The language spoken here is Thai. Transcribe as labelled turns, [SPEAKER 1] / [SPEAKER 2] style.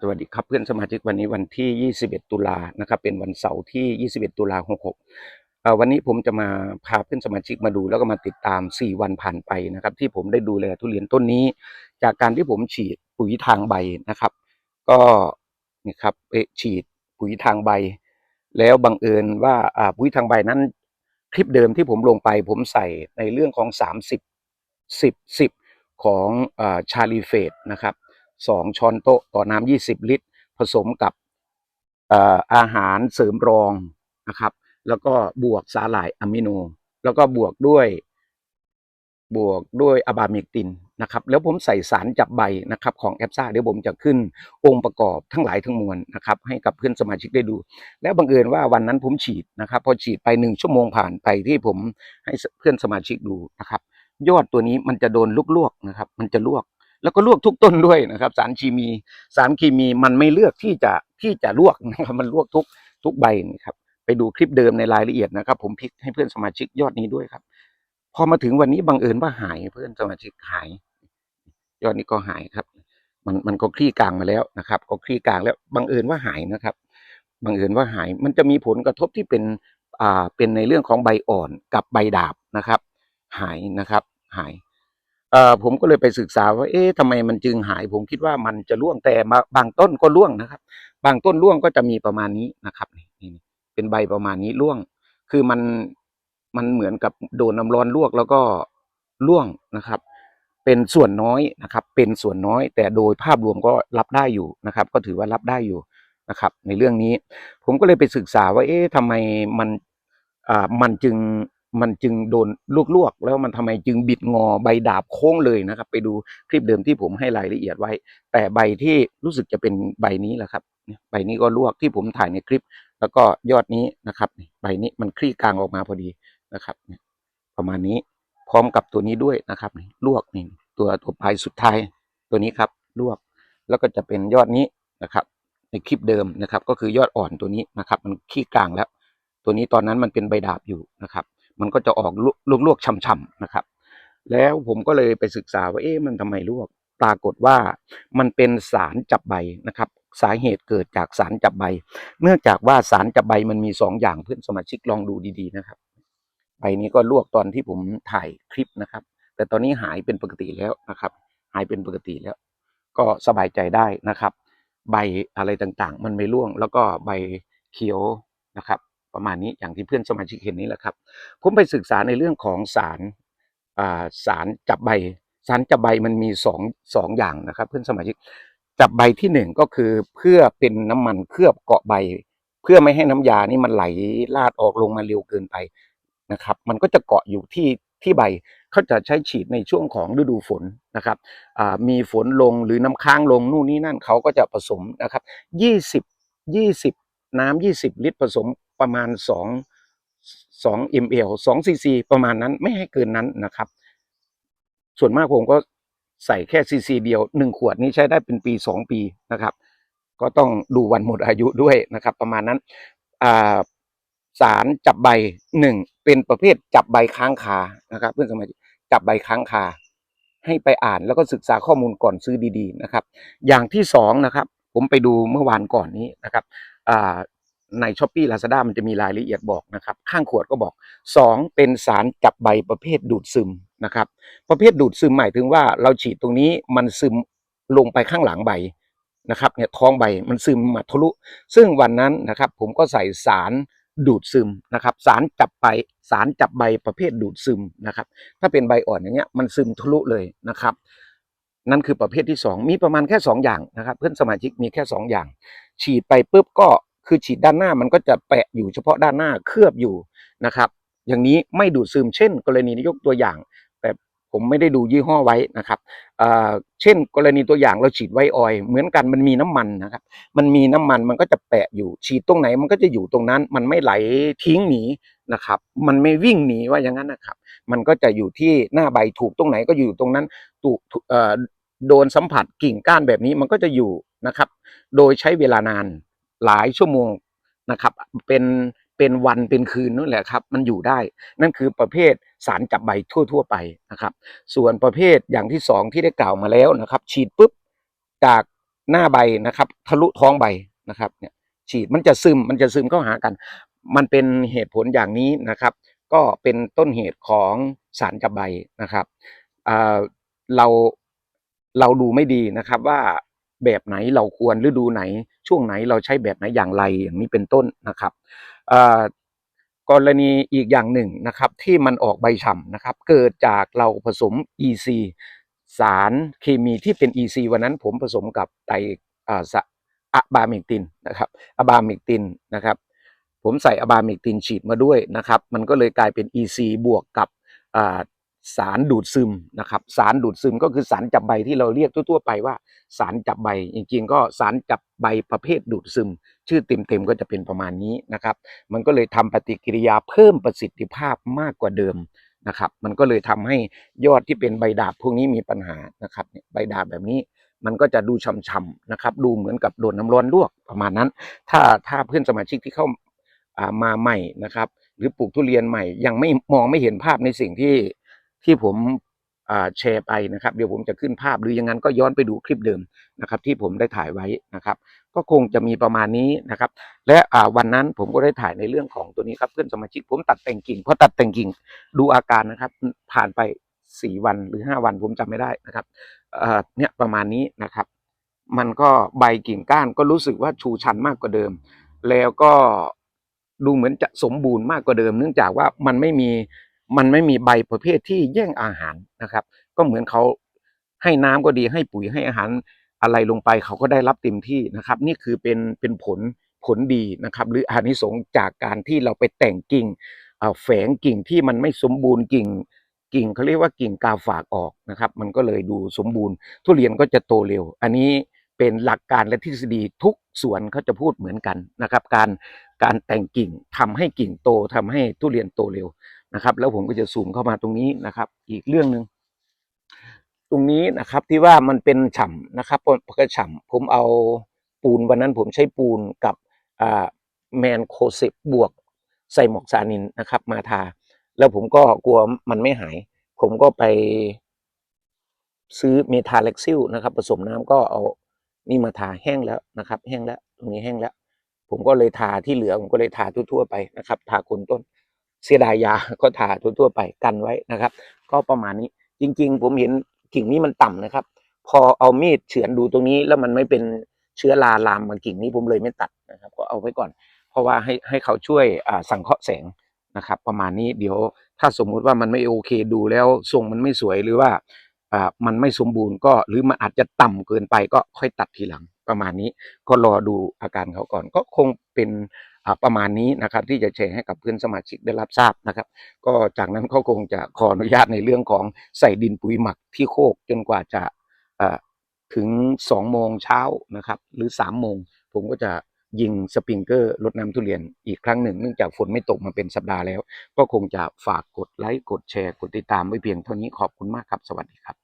[SPEAKER 1] สวัสดีครับเพื่อนสมาชิกวันนี้วันที่ 21 ตุลานะครับ เป็นวันเสาร์ที่ 21 ตุลา66วันนี้ผมจะมาพาเพื่อนสมาชิกมาดูแล้วก็มาติดตาม 4 วันผ่านไปนะครับ ที่ผมได้ดูแลทุเรียนต้นนี้ จากการที่ผมฉีดปุ๋ยทางใบนะครับ ก็นี่ครับเอฉีดปุ๋ยทางใบ แล้วบังเอิญว่าปุ๋ยทางใบนั้น คลิปเดิมที่ผมลงไป ผมใส่ในเรื่องของ 30 10 10ของอาชาลีเฟตนะครับ สองช้อนโต๊ะต่อน้ำ20 ลิตร ผสมกับเอ่ออาหารเสริมรองนะครับ แล้วก็บวกสาหร่ายอะมิโน แล้วก็บวกด้วยบวกด้วยอะบาเมกตินนะครับ แล้วผมใส่สารจับใบนะครับของแอปซ่าเดี๋ยวผมจะขึ้นองค์ประกอบทั้งหลายทั้งมวลนะครับ ให้กับเพื่อนสมาชิกได้ดู แล้วบังเอิญว่าวันนั้นผมฉีดนะครับ พอฉีดไปหนึ่งชั่วโมงผ่านไปที่ผมให้เพื่อนสมาชิกดูนะครับ ยอดตัวนี้มันจะโดนลวกๆนะครับ มันจะลวก แล้วก็ลวกทุกต้นด้วยนะครับ สารเคมี สารเคมีมันไม่เลือกที่จะที่จะลวกนะครับมันลวกทุกทุกใบนะครับ ไปดูคลิปเดิมในรายละเอียดนะครับ ผมพลิกให้เพื่อนสมาชิกยอดนี้ด้วยครับ พอมาถึงวันนี้บังเอิญว่าหายเพื่อนสมาชิกหาย ยอดนี้ก็หายครับ มันมันก็คลี่กลางมาแล้วนะครับ ก็คลี่กลางแล้วบังเอิญว่าหายนะครับบังเอิญว่าหายมันจะมีผลกระทบที่เป็นอ่าเป็นในเรื่องของใบอ่อนกับใบดาบนะครับ หายนะครับ หาย ผมก็เลยไปศึกษาว่า เอ๊ะทำไมมันจึงหาย ผมคิดว่ามันจะร่วงแต่บางต้นก็ร่วงนะครับ บางต้นร่วงก็จะมีประมาณนี้นะครับนี่เป็นใบประมาณนี้ร่วง คือมันมันเหมือนกับโดนน้ำร้อนลวกแล้วก็ร่วงนะครับ เป็นส่วนน้อยนะครับ เป็นส่วนน้อย แต่โดยภาพรวมก็รับได้อยู่นะครับ ก็ถือว่ารับได้อยู่นะครับ ในเรื่องนี้ ผมก็เลยไปศึกษาว่า เอ๊ะทำไมมันอ่ามันจึง มันจึงโดนลวกๆแล้วมันทำไมจึงบิดงอใบดาบโค้งเลยนะครับ ไปดูคลิปเดิมที่ผมให้รายละเอียดไว้ แต่ใบที่รู้สึกจะเป็นใบนี้แหละครับใบนี้ก็ลวกที่ผมถ่ายในคลิป แล้วก็ยอดนี้นะครับใบนี้มันคลี่กลางออกมาพอดีนะครับประมาณนี้พร้อมกับตัวนี้ด้วยนะครับลวกนี่ตัวตัวปลายสุดท้ายตัวนี้ครับลวก แล้วก็จะเป็นยอดนี้นะครับในคลิปเดิมนะครับ ก็คือยอดอ่อนตัวนี้นะครับ มันขี้กลางแล้ว ตัวนี้ตอนนั้นมันเป็นใบดาบอยู่นะครับ มันก็จะออกลวกลวกๆช่ำๆนะครับ แล้วผมก็เลยไปศึกษาว่าเอ๊ะมันทำไมลวก ปรากฏว่ามันเป็นสารจับใบนะครับ สาเหตุเกิดจากสารจับใบ เนื่องจากว่าสารจับใบมันมีสองอย่างเพื่อนสมาชิกลองดูดีๆนะครับใบนี้ก็ลวกตอนที่ผมถ่ายคลิปนะครับ แต่ตอนนี้หายเป็นปกติแล้วนะครับ หายเป็นปกติแล้ว ก็สบายใจได้นะครับ ใบอะไรต่างๆ มันไม่ร่วง แล้วก็ใบเขียวนะครับ ประมาณนี้อย่างที่เพื่อนสมาชิกเห็นนี้แหละครับ ผมไปศึกษาในเรื่องของสารสารจับใบสารจับใบมันมีสองสองอย่างนะครับ เพื่อนสมาชิกจับใบที่หนึ่งก็คือเพื่อเป็นน้ำมันเคลือบเกาะใบ เพื่อไม่ให้น้ำยานี่มันไหลลาดออกลงมาเร็วเกินไปนะครับ มันก็จะเกาะอยู่ที่ที่ใบเขาจะใช้ฉีดในช่วงของฤดูฝนนะครับมีฝนลงหรือน้ำค้างลงนู่นนี่นั่นเขาก็จะผสมนะครับยี่สิบยี่สิบน้ำยี่สิบลิตรผสม ประมาณสองสอง ml สองซีซีประมาณนั้นไม่ให้เกินนั้นนะครับ ส่วนมากผมก็ใส่แค่ซีซีเดียวหนึ่งขวดนี้ใช้ได้เป็นปีสองปีนะครับ ก็ต้องดูวันหมดอายุด้วยนะครับ ประมาณนั้นสารจับใบหนึ่งเป็นประเภทจับใบค้างคานะครับ เพื่อนสมาชิกจับใบค้างคา ให้ไปอ่านแล้วก็ศึกษาข้อมูลก่อนซื้อดีๆนะครับ อย่างที่สองนะครับ ผมไปดูเมื่อวานก่อนนี้นะครับ ในช้อปปี้ลาซาด้ามันจะมีรายละเอียดบอกนะครับ ข้างขวดก็บอกสองเป็นสารจับใบประเภทดูดซึมนะครับ ประเภทดูดซึมหมายถึงว่าเราฉีดตรงนี้มันซึมลงไปข้างหลังใบนะครับเนี่ยท้องใบมันซึมมาทะลุ ซึ่งวันนั้นนะครับ ผมก็ใส่สารดูดซึมนะครับ สารจับใบสารจับใบประเภทดูดซึมนะครับ ถ้าเป็นใบอ่อนอย่างเงี้ยมันซึมทะลุเลยนะครับ นั่นคือประเภทที่สองมีประมาณแค่สองอย่างนะครับ เพื่อนสมาชิกมีแค่สองอย่าง ฉีดไปปุ๊บก็ คือฉีดด้านหน้ามันก็จะแปะอยู่เฉพาะด้านหน้าเคลือบอยู่นะครับ อย่างนี้ไม่ดูดซึมเช่น กรณียกตัวอย่าง แต่ผมไม่ได้ดูยี่ห้อไว้นะครับเเช่น กรณีตัวอย่างเราฉีดไวออยเหมือนกันมันมีน้ำมันนะครับ มันมีน้ำมันมันก็จะแปะอยู่ ฉีดตรงไหนมันก็จะอยู่ตรงนั้น มันไม่ไหลทิ้งหนีนะครับ มันไม่วิ่งหนีว่าอย่างนั้นนะครับ มันก็จะอยู่ที่หน้าใบถูกตรงไหนก็อยู่ตรงนั้นถูกโดนสัมผัสกิ่งก้านแบบนี้มันก็จะอยู่นะครับ โดยใช้เวลานาน หลายชั่วโมงนะครับ เป็นเป็นวันเป็นคืนนั่นแหละครับ มันอยู่ได้ นั่นคือประเภทสารจับใบทั่ว ๆ ไปนะครับ ส่วนประเภทอย่างที่สองที่ได้กล่าวมาแล้วนะครับ ฉีดปุ๊บจากหน้าใบนะครับ ทะลุท้องใบนะครับเนี่ยฉีดมันจะซึมมันจะซึมเข้าหากัน มันเป็นเหตุผลอย่างนี้นะครับ ก็เป็นต้นเหตุของสารจับใบนะครับเราเราดูไม่ดีนะครับว่า แบบไหนเราควรฤดูไหน ช่วงไหนเราใช้แบบไหนอย่างไรอย่างนี้เป็นต้นนะครับกรณีอีกอย่างหนึ่งนะครับที่มันออกใบฉ่ำนะครับ เกิดจากเราผสม EC สารเคมีที่เป็น EC วันนั้นผมผสมกับไตรอะบาเมกตินนะครับอะบาเมกตินนะครับผมใส่อะบาเมกตินฉีดมาด้วยนะครับ มันก็เลยกลายเป็น EC บวกกับอ สารดูดซึมนะครับ สารดูดซึมก็คือสารจับใบที่เราเรียกทั่วๆไปว่า สารจับใบจริงๆ ก็สารจับใบประเภทดูดซึม ชื่อเต็มๆก็จะเป็นประมาณนี้นะครับ มันก็เลยทำปฏิกิริยาเพิ่มประสิทธิภาพมากกว่าเดิมนะครับ มันก็เลยทำให้ยอดที่เป็นใบดาบพวกนี้มีปัญหานะครับเนี่ยใบดาบแบบนี้มันก็จะดูช่ำๆนะครับ ดูเหมือนกับโดนน้ำร้อนลวกประมาณนั้น ถ้าถ้าเพื่อนสมาชิกที่เข้ามาใหม่นะครับ หรือปลูกทุเรียนใหม่ยังไม่มองไม่เห็นภาพในสิ่งที่ ที่ผมแชร์ไปนะครับ เดี๋ยวผมจะขึ้นภาพหรือย่างนั้นก็ย้อนไปดูคลิปเดิมนะครับ ที่ผมได้ถ่ายไว้นะครับ ก็คงจะมีประมาณนี้นะครับ และวันนั้นผมก็ได้ถ่ายในเรื่องของตัวนี้ครับเพื่อนสมาชิกผมตัดแต่งกิ่งพอตัดแต่งกิ่งดูอาการนะครับ ผ่านไปสี่วันหรือห้าวันผมจำไม่ได้นะครับเนี่ยประมาณนี้นะครับ มันก็ใบกิ่งก้านก็รู้สึกว่าชูชันมากกว่าเดิม แล้วก็ดูเหมือนจะสมบูรณ์มากกว่าเดิม เนื่องจากว่ามันไม่มี มันไม่มีใบประเภทที่แย่งอาหารนะครับ ก็เหมือนเขาให้น้ำก็ดีให้ปุ๋ยให้อาหารอะไรลงไปเขาก็ได้รับเต็มที่นะครับ นี่คือเป็นเป็นผลผลดีนะครับ หรืออานิสงส์จากการที่เราไปแต่งกิ่งแฝงกิ่งที่มันไม่สมบูรณ์กิ่ง กิ่งเขาเรียกว่ากิ่งกาฝากออกนะครับ มันก็เลยดูสมบูรณ์ ทุเรียนก็จะโตเร็ว อันนี้เป็นหลักการและทฤษฎีทุกสวนเขาจะพูดเหมือนกันนะครับ การการแต่งกิ่งทำให้กิ่งโตทำให้ทุเรียนโตเร็ว นะครับ แล้วผมก็จะซูมเข้ามาตรงนี้นะครับ อีกเรื่องหนึ่งตรงนี้นะครับที่ว่ามันเป็นฉ่ำนะครับเพราะกระฉ่ำผมเอาปูนวันนั้นผมใช้ปูนกับแมนโคเซปบวกไซมอกซานินนะครับ มาทา แล้วผมก็กลัวมันไม่หาย ผมก็ไปซื้อเมทาเล็กซิลนะครับ ผสมน้ำก็เอานี่มาทาแห้งแล้วนะครับ แห้งแล้วตรงนี้แห้งแล้ว ผมก็เลยทาที่เหลือผมก็เลยทาทั่วๆไปนะครับ ทาโคนต้น เสียดายยาก็ทาทั่วๆไปกันไว้นะครับ ก็ประมาณนี้จริง ๆ ผมเห็นกิ่งนี้มันต่ำนะครับ พอเอามีดเฉือนดูตรงนี้แล้วมันไม่เป็นเชื้อราลามมากิ่งนี้ผมเลยไม่ตัดนะครับ ก็เอาไว้ก่อน เพราะว่าให้ให้เขาช่วยสังเคราะห์แสงนะครับ ประมาณนี้เดี๋ยวถ้าสมมุติว่ามันไม่โอเคดูแล้วทรงมันไม่สวยหรือว่ามันไม่สมบูรณ์ก็หรือมันอาจจะต่ำเกินไปก็ค่อยตัดทีหลังประมาณนี้ก็รอดูอาการเขาก่อนก็คงเป็น ประมาณนี้นะครับที่จะแชร์ให้กับเพื่อนสมาชิกได้รับทราบนะครับ ก็จากนั้นเขาคงจะขออนุญาตในเรื่องของใส่ดินปุ๋ยหมักที่โคกจนกว่าจะถึงสองโมงเช้านะครับหรือสามโมงผมก็จะยิงสปริงเกอร์รดน้ำทุเรียนอีกครั้งหนึ่งเนื่องจากฝนไม่ตกมาเป็นสัปดาห์แล้ว ก็คงจะฝากกดไลค์กดแชร์กดติดตามไว้เพียงเท่านี้ขอบคุณมากครับ สวัสดีครับ